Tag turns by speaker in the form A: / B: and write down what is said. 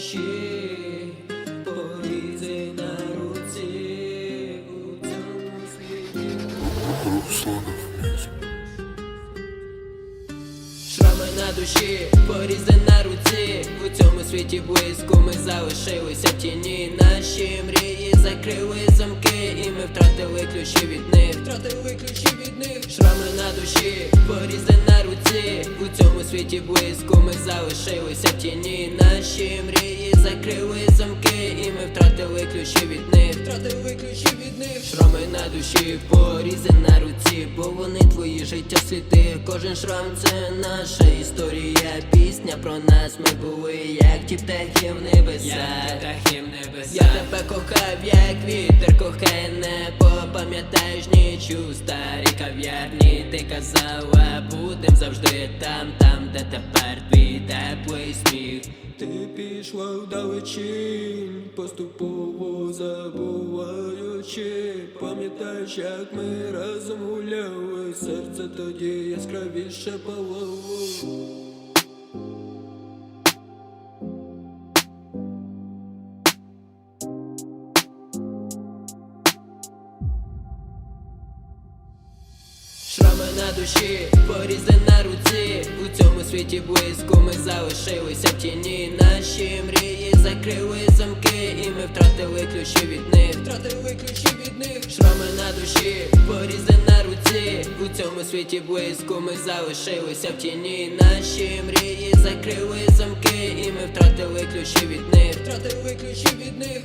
A: душі, порізи на руці, у цьому світі.
B: Русланов Music.
A: Шрами на душі, порізи на руці, у цьому світі близько ми залишилися в тіні. Наші мрії закрили замки, і ми втратили ключі від них, втратили ключі від них. Шрами на душі, порізи на руці, у цьому світі близько ми залишилися в тіні. Наші мрії закрили замки, і ми втратили ключі від них, втратили ключі від них. Шрами на душі, порізи на руці, бо вони твої життя сліди. Кожен шрам це наша історія. Пісня про нас ми були, як ті птахи в небесах.
C: птахи в небесах.
A: Я тебе кохав, як вітер кохає небо Пам'ятаєш ніч у старій кав'ярні Ти казала, будем завжди там, там, де тепер твій теплий сміх. Ти пішла вдалечінь, поступово забуваючи. Пам'ятаєш, як ми разом гуляли Серце тоді яскравіше палало душі, порізи на руці, у цьому світі близько ми залишилися в тіні. Наші мрії закрили замки, і ми втратили ключі від них, втратили ключі від них. Шрами на душі, порізи на руці, у цьому світі близько ми залишилися в тіні. Наші мрії закрили замки, і ми втратили ключі від них, втратили ключі від них.